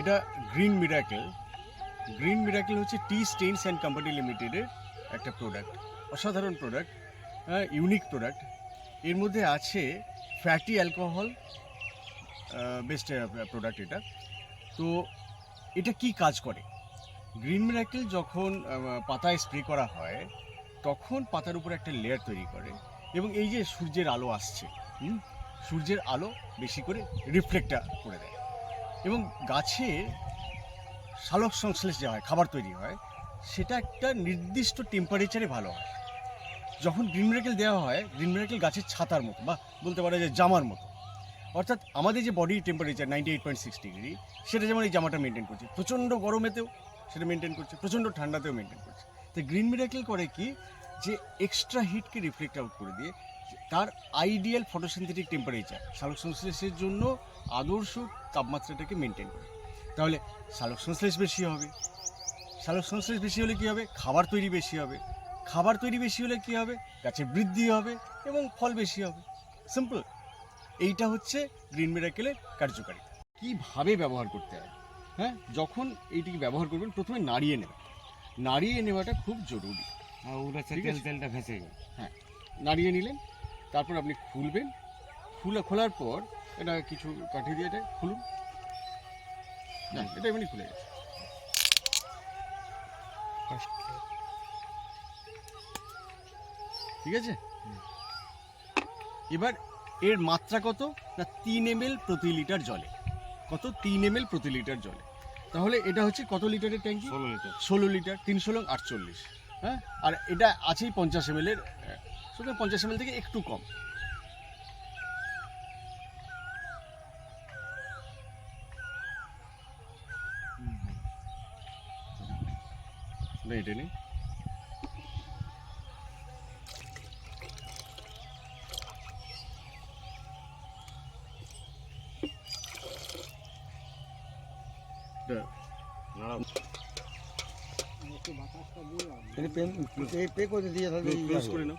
এটা green miracle green miracle হচ্ছে টি stains and company লিমিটেডের একটা প্রোডাক্ট অসাধারণ প্রোডাক্ট ইউনিক প্রোডাক্টের মধ্যে আছে ফ্যাটি অ্যালকোহল বেস্ট প্রোডাক্ট এটা। তো এটা কি কাজ করে? গ্রিন মিরাকেল যখন পাতায় স্প্রে করা হয়, তখন পাতার উপর একটা লেয়ার তৈরি করে এবং এই যে সূর্যের আলো আসছে সূর্যের আলো বেশি করে রিফ্লেক্টটা করে দেয়। এবং গাছে সালোক সংশ্লেষ যে হয়, খাবার তৈরি হয়, সেটা একটা নির্দিষ্ট টেম্পারেচারে ভালো হয়। যখন গ্রিন মিরাকেল দেওয়া হয় গ্রিন মিরাকেল গাছের ছাতার মতো বা বলতে পারা যায় জামার মতো। অর্থাৎ আমাদের যে body temperature ninety eight point six degree সেটা যেমন এই জামাটা মেনটেন করছে, প্রচণ্ড গরমেতেও সেটা মেনটেন করছে, প্রচণ্ড ঠান্ডাতেও মেনটেন করছে। তো গ্রিন মিরাকেল করে কি? যে এক্সট্রা হিটকে রিফ্লেক্ট আউট করে দিয়ে তার আইডিয়াল ফটোসিনথেটিক টেম্পারেচার সালোক সংশ্লেষের জন্য আদর্শ তাপমাত্রাটাকে মেনটেন করে। তাহলে সালোক সংশ্লেষ বেশি হবে। সালোক সংশ্লেষ বেশি হলে কী হবে? খাবার তৈরি বেশি হবে। খাবার তৈরি বেশি হলে কী হবে? গাছের বৃদ্ধি হবে এবং ফল বেশি হবে। সিম্পল এইটা হচ্ছে গ্রিন মিরাকেলের কার্যকারিতা। কীভাবে ব্যবহার করতে হয়? হ্যাঁ? যখন এইটিকে ব্যবহার করবেন প্রথমে নাড়িয়ে নেবেন। নাড়িয়ে নেওয়াটা খুব জরুরি। তেল তেলটা ভেসে গেল। নাড়িয়ে নিলেন। তারপর আপনি খুলবেন। খুলে খোলার পর এটা কিছু কাঠি দিয়ে এটা খুলুন। না এটা এমনি খুলে গেছে। ঠিক আছে? এবার এর মাত্রা কত? না তিন এম প্রতি লিটার জলে। কত? তিন এম প্রতি লিটার জলে। তাহলে এটা হচ্ছে কত লিটারের ট্যাঙ্কি? ষোলো লিটার। ষোলো লিটার তিনশো লং আটচল্লিশ। হ্যাঁ? আর এটা আছেই পঞ্চাশ এম এর সুতরাং পঞ্চাশ এম থেকে একটু কম। এটা নেই। এটা পে করে দিয়ে তাহলে ক্লোজ করে নাও।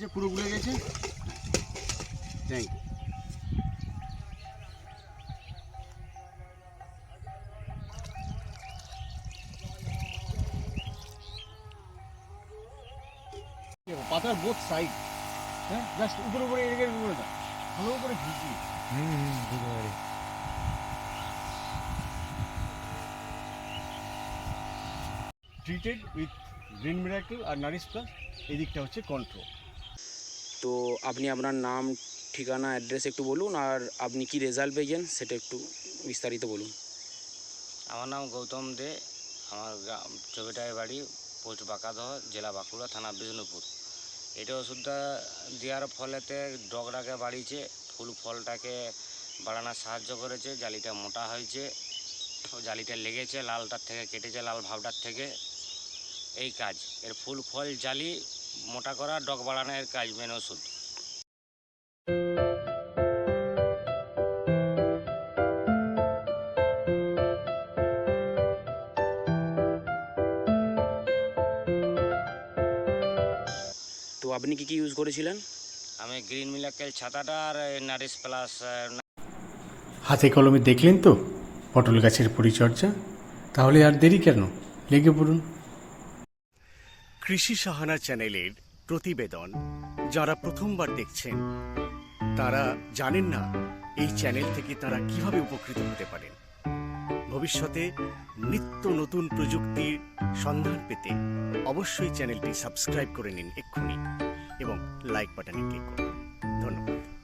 যে পুরো গুলে গেছে। থ্যাংক ইউ পাতার বোথ সাইড হ্যাঁ? জাস্ট উপরে উপরে এদিকে উপরে দাও ভালো করে ভিজিয়ে। হুম হুম বুঝতে পারি। ট্রিটেড উইথ গ্রিন মিরাকেল আর নারিশ প্লাস এদিকটা হচ্ছে কন্ট্রোল তো আপনি আপনার নাম, ঠিকানা অ্যাড্রেস একটু বলুন আর আপনি কি রেজাল্ট পেয়েছেন সেটা একটু বিস্তারিত বলুন। আমার নাম গৌতম দে, আমার গ্রাম চবিটায় বাড়ি পোস্ট বাঁকাদহ জেলা বাঁকুড়া, থানা বিষ্ণুপুর। এটা ওষুধটা দেওয়ার ফলেতে ডগটাকে বাড়িয়েছে, ফুল ফলটাকে বাড়ানোর সাহায্য করেছে, জালিটা মোটা হয়েছে, জালিটা লেগেছে, লালটার থেকে কেটেছে, লাল ভাবটার থেকে। এই কাজ, এর ফুল ফল জালি মোটা করা ডগ বাড়ানোর কাজ মেন ওষুধ। তো আপনি কি কি ইউজ করেছিলেন? আমি গ্রিন মিলাকেল ছাতাটা আর নারিশ প্লাস হাতে কলমে দেখলেন তো? পটল গাছের পরিচর্যা? তাহলে আর দেরি কেন? লেগে পড়ুন। কৃষি সাহানা চ্যানেলের প্রতিবেদন। যারা প্রথমবার দেখছেন, তারা জানেন না এই চ্যানেল থেকে তারা কীভাবে উপকৃত হতে পারেন। ভবিষ্যতে নিত্য নতুন প্রযুক্তির সন্ধান পেতে অবশ্যই চ্যানেলটি সাবস্ক্রাইব করে নিন এক্ষুনি এবং লাইক বাটনে ক্লিক করুন। ধন্যবাদ।